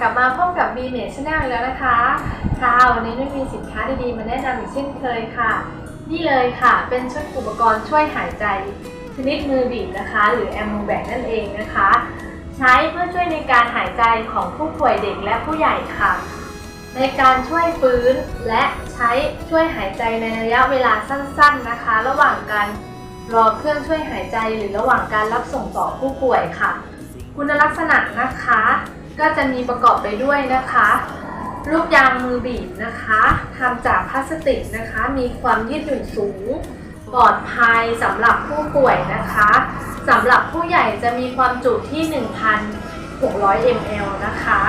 กลับมาพบกับ b ีเมชแนลแล้วนะคะค่ะวันนี้ไม่มีสินค้าดีๆ มาแนะนำอีกเช่นเคยค่ะ นี่เลยค่ะ เป็นชุดอุปกรณ์ช่วยหายใจ ชนิดมือบีบนะคะ หรือแอมโมแบกนั่นเองนะคะ ใช้เพื่อช่วยในการหายใจของผู้ป่วยเด็กและผู้ใหญ่ค่ะ ในการช่วยฟื้นและใช้ช่วยหายใจในระยะเวลาสั้นๆนะคะ ระหว่างการรอเครื่องช่วยหายใจหรือระหว่างการรับส่งต่อผู้ป่วยค่ะ คุณลักษณะนะคะ ก็จะมีประกอบไปด้วยนะคะ ลูกยางมือบีบนะคะทำจากพลาสติกนะคะ มีความยืดหยุ่นสูง ปลอดภัยสำหรับผู้ป่วยนะคะสำหรับผู้ใหญ่จะมีความจุที่ 1,600 ml นะคะ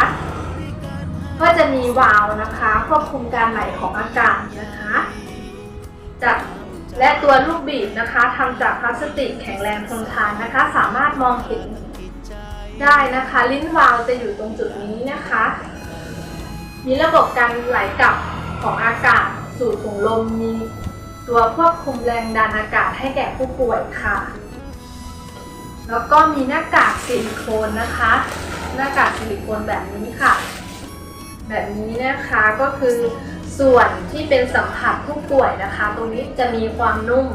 ก็จะมีวาล์วนะคะควบคุมการไหลของอากาศนะคะจากและตัวลูกบีบนะคะทำจากพลาสติกแข็งแรงทนทานนะคะ สามารถมองเห็น ได้นะคะ ลิ้นวาล์วจะอยู่ตรงจุดนี้นะคะ มีระบบการไหลกลับของอากาศสู่ถุงลมมีตัวควบคุมแรงดันอากาศให้แก่ผู้ป่วยค่ะ แล้วก็มีหน้ากากซิลิโคนนะคะ หน้ากากซิลิโคนแบบนี้ค่ะ แบบนี้นะคะก็คือส่วนที่เป็นสัมผัสผู้ป่วยนะคะ ตรงนี้จะมีความนุ่ม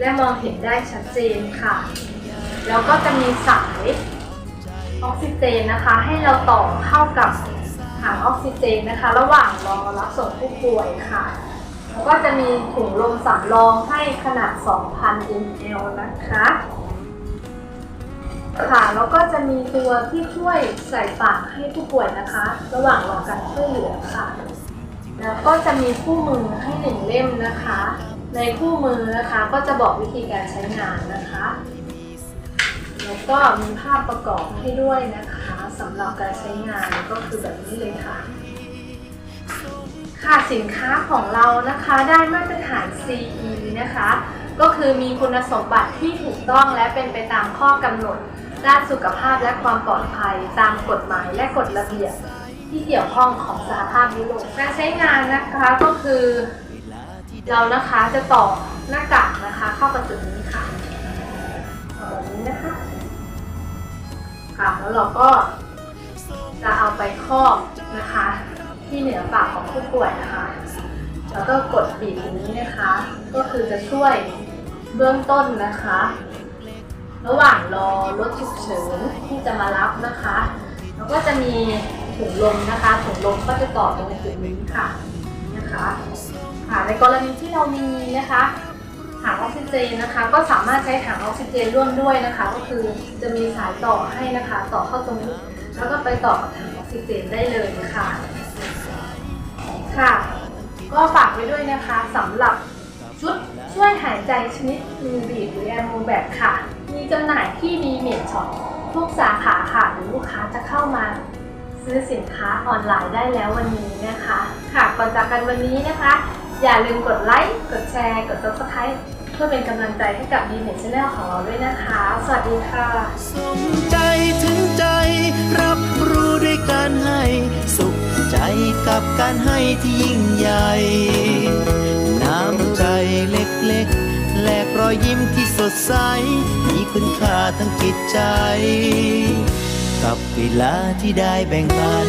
และมองเห็นได้ชัดเจนค่ะ แล้วก็จะมีสาย ออกซิเจนนะคะ ให้เราต่อเข้ากับถังออกซิเจนนะคะ ระหว่างรอรับส่งผู้ป่วยค่ะ แล้วก็จะมีถุงลมสำรองให้ขนาด 2,000 ml นะคะค่ะแล้วก็จะมีตัวที่ช่วยใส่ปากให้ผู้ป่วยนะคะ ระหว่างรอการช่วยเหลือค่ะ แล้วก็จะมีคู่มือให้หนึ่งเล่มนะคะ ในคู่มือนะคะก็จะบอกวิธีการใช้งานนะคะ แล้วก็มีภาพประกอบให้ด้วยนะคะสำหรับการใช้งานก็คือแบบนี้เลยค่ะ ค่ะสินค้าของเรานะคะได้มาตรฐาน CE นะคะ ก็คือมีคุณสมบัติที่ถูกต้องและเป็นไปตามข้อกำหนด ด้านสุขภาพและความปลอดภัย ตามกฎหมายและกฎระเบียบที่เกี่ยวข้องของสหภาพยุโรปการใช้งานนะคะก็คือ เรานะคะจะต่อหน้ากากนะคะเข้ากับจุดนี้ค่ะแบบนี้นะคะค่ะ แล้วเราก็จะเอาไปครอบนะคะ ที่เหนือปากของผู้ป่วยนะคะ แล้วก็กดบีบตรงนี้นะคะ ก็คือจะช่วยเบื้องต้นนะคะ ระหว่างรอรถฉุกเฉินที่จะมารับนะคะแล้วก็จะมีถุงลมนะคะถุงลมก็จะต่อตรงจุดนี้ค่ะนะคะค่ะในกรณีที่เรามีนะคะ ถังออกซิเจนนะคะ ก็สามารถใช้ถังออกซิเจนร่วมด้วยนะคะ ก็คือจะมีสายต่อให้นะคะ ต่อเข้าตรงนี้แล้วก็ไปต่อกับถังออกซิเจนได้เลยค่ะค่ะ ก็ฝากไว้ด้วยนะคะสำหรับชุดช่วยหายใจชนิดมือบีบหรือแอมโมแบกค่ะ มีจำหน่ายที่ดีเมดช็อปทุกสาขาค่ะหรือลูกค้าจะเข้ามาซื้อสินค้าออนไลน์ได้แล้ววันนี้นะคะ ค่ะก่อนจากกันวันนี้นะคะ อย่าลืมกดไลค์ กดแชร์ กด subscribe เพื่อเป็นกำลังใจให้กับดีเมดชแนลของเราด้วยนะคะ สวัสดีค่ะสมใจถึงใจ รับรู้ด้วยการให้ สุขใจกับการให้ที่ยิ่งใหญ่ น้ำใจเล็กๆ แลกรอยยิ้มที่สดใส มีคุณค่าทั้งจิตใจ กับเวลาที่ได้แบ่งปัน